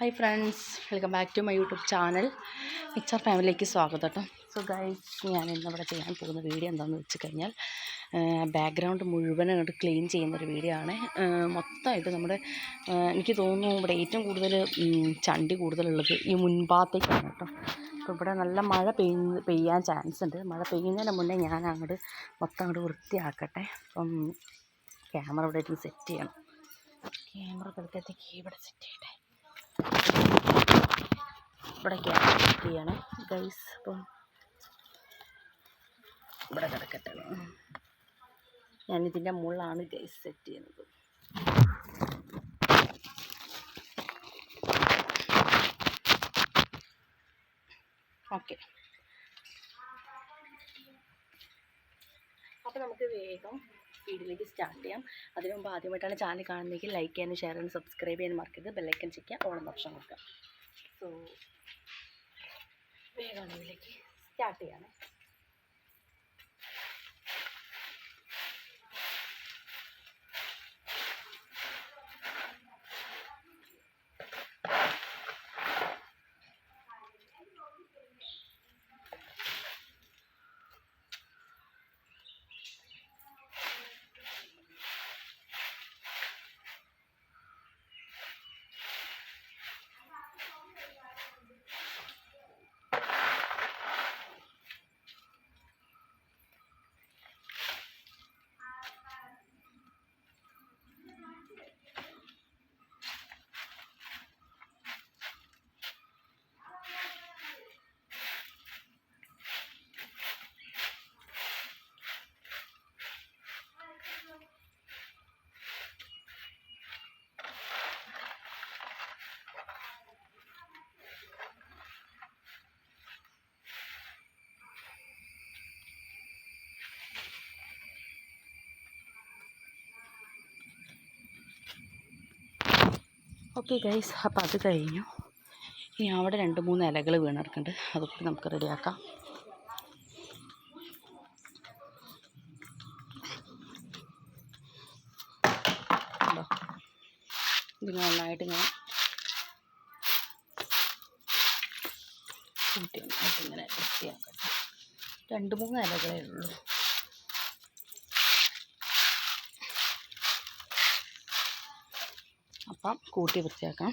Hi friends welcome back to my YouTube channel mixer ഫാമിലിക്ക് സ്വാഗതം കേട്ടോ സോ ഗൈസ് ഞാൻ ഇന്നിവിടെ ചെയ്യാൻ പോകുന്ന വീഡിയോ എന്താണെന്ന് വെച്ച് കഴിഞ്ഞാൽ ബാക്ക്ഗ്രൗണ്ട് മുഴുവൻ അങ്ങോട്ട് ക്ലീൻ ചെയ്യുന്നൊരു വീഡിയോ ആണ്. മൊത്തമായിട്ട് നമ്മുടെ എനിക്ക് തോന്നുന്നു ഇവിടെ ഏറ്റവും കൂടുതൽ ചണ്ടി കൂടുതലുള്ളത് ഈ മുൻഭാഗത്തേക്കാണ് കേട്ടോ അപ്പോൾ ഇവിടെ നല്ല മഴ പെയ്യ പെയ്യാൻ ചാൻസ് ഉണ്ട്. മഴ പെയ്യുന്നതിന് മുന്നേ ഞാൻ അങ്ങോട്ട് മൊത്തം അങ്ങോട്ട് വൃത്തിയാക്കട്ടെ. അപ്പം ക്യാമറ ഇവിടെ സെറ്റ് ചെയ്യണം. ക്യാമറ പതുക്കത്തേക്ക് ഇവിടെ സെറ്റ് ചെയ്യട്ടെ. ഇവിടെ ക്യാമറ സെറ്റ് ചെയ്യണേ ഗൈസ് അപ്പം ഇവിടെ കിടക്കട്ടെ. ഞാനിതിന്റെ മുകളിലാണ് ഗൈസ് സെറ്റ് ചെയ്യുന്നത്. ഓക്കെ അപ്പോൾ നമുക്ക് വേഗം വീഡിയോയിലേക്ക് സ്റ്റാർട്ട് ചെയ്യാം. അതിനു മുമ്പ് ആദ്യമായിട്ടാണ് ചാനൽ കാണുന്നതെങ്കിൽ ലൈക്ക് ചെയ്യാനും ഷെയർ ചെയ്യാനും സബ്സ്ക്രൈബ് ചെയ്യാനും മറക്കരുത്. ബെല്ലൈക്കൻ ചെയ്യുക ഓണം ഓപ്ഷൻ കൊടുക്കുക. സോ വേഗം സ്റ്റാർട്ട് ചെയ്യാണ്. ഓക്കെ ഗൈസ് അപ്പോൾ അത് കഴിഞ്ഞു. ഇനി അവിടെ രണ്ട് മൂന്ന് ഇലകൾ വീണെടുക്കുന്നുണ്ട് അതൊക്കെ നമുക്ക് റെഡിയാക്കാം. ഇതിനെ ഇത് നന്നായിട്ട് ഇങ്ങനെ നന്നായിട്ട് ഇങ്ങനെ വൃത്തിയാക്കട്ടെ രണ്ട് മൂന്ന് ഇലകളേ ഉള്ളൂ. അപ്പം കൂട്ടി വൃത്തിയാക്കാം.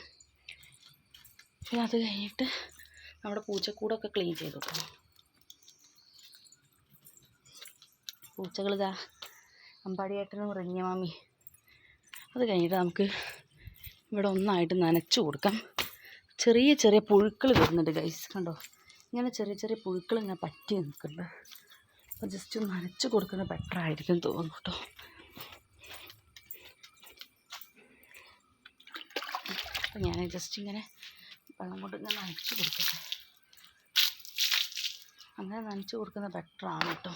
പിന്നെ അത് കഴിഞ്ഞിട്ട് നമ്മുടെ പൂച്ചക്കൂടൊക്കെ ക്ലീൻ ചെയ്ത് വെക്കണം പൂച്ചകളിതാ അമ്പാടിയേട്ടനും റിഞ്ഞ മാമി. അത് കഴിഞ്ഞിട്ട് നമുക്ക് ഇവിടെ ഒന്നായിട്ട് നനച്ചു കൊടുക്കാം. ചെറിയ ചെറിയ പുഴുക്കൾ വരുന്നുണ്ട് ഗൈസ് കണ്ടോ? ഇങ്ങനെ ചെറിയ ചെറിയ പുഴുക്കൾ ഇങ്ങനെ പറ്റി നിൽക്കുന്നുണ്ട്. അപ്പോൾ ജസ്റ്റ് നനച്ച് കൊടുക്കുന്നത് ബെറ്റർ ആയിരിക്കും തോന്നുന്നു കേട്ടോ അപ്പം ഞാൻ ജസ്റ്റ് ഇങ്ങനെ വെള്ളം കൊണ്ട് ഇങ്ങനെ നനച്ച് കൊടുക്കട്ടെ. അങ്ങനെ നനച്ച് കൊടുക്കുന്നത് ബെറ്ററാണ് കേട്ടോ.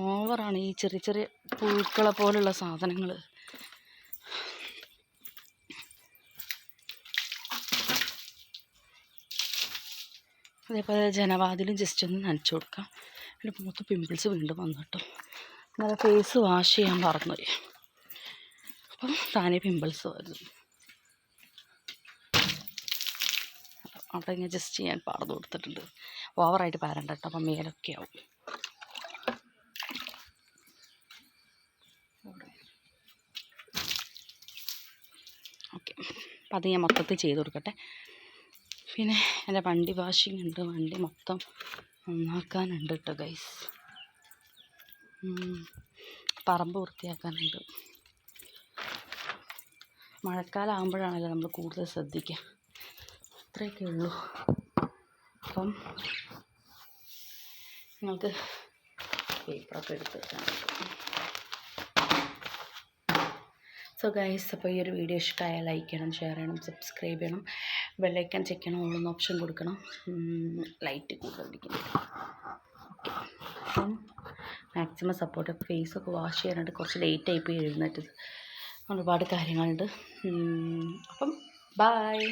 ഓവറാണ് ഈ ചെറിയ ചെറിയ പുഴുക്കളെ പോലുള്ള സാധനങ്ങൾ അതേപോലെ ജനവാതിലും ജസ്റ്റ് ഒന്ന് നനച്ചു കൊടുക്കാം. എന്റെ മുഖത്ത് പിമ്പിൾസ് വീണ്ടും വന്നു കേട്ടോ. നല്ല ഫേസ് വാഷ് ചെയ്യാൻ മറന്നുപോയി. അപ്പം താനേ പിമ്പിൾസ് വരുന്നു. അവിടെ ഇങ്ങനെ ജസ്റ്റ് ഞാൻ പാർന്ന് കൊടുത്തിട്ടുണ്ട്. ഓവറായിട്ട് പാരണ്ട കേട്ടോ അപ്പം മേലൊക്കെ ആവും. ഓക്കെ അപ്പം അത് ഞാൻ മൊത്തത്തിൽ ചെയ്ത് കൊടുക്കട്ടെ. പിന്നെ എന്റെ വണ്ടി വാഷിംഗ് ഉണ്ട്. വണ്ടി മൊത്തം നന്നാക്കാനുണ്ട് കേട്ടോ ഗൈസ് പറമ്പ് വൃത്തിയാക്കാനുണ്ട്. മഴക്കാലം ആകുമ്പോഴാണല്ലോ നമ്മൾ കൂടുതൽ ശ്രദ്ധിക്കുക അത്രയൊക്കെ ഉള്ളൂ. അപ്പം നിങ്ങൾക്ക് പേപ്പറൊക്കെ എടുത്ത് വെക്കാനുണ്ട് സോ ഗൈസ് അപ്പോൾ ഈ ഒരു വീഡിയോ ഇഷ്ടമായാൽ ലൈക്ക് ചെയ്യണം ഷെയർ ചെയ്യണം സബ്സ്ക്രൈബ് ചെയ്യണം ബെല്ലൈക്കൻ ചെക്ക് ചെയ്യണം ഓളൊന്ന് ഓപ്ഷൻ കൊടുക്കണം. ലൈറ്റ് കൂടുതലിരിക്കുന്നു. ഓക്കെ അപ്പം മാക്സിമം സപ്പോർട്ട് ഫേസൊക്കെ വാഷ് ചെയ്യാനായിട്ട് കുറച്ച് ലേറ്റ് ആയിപ്പോയി എഴുന്നേറ്റത്. ഒരുപാട് കാര്യങ്ങളുണ്ട്. അപ്പം ബായ്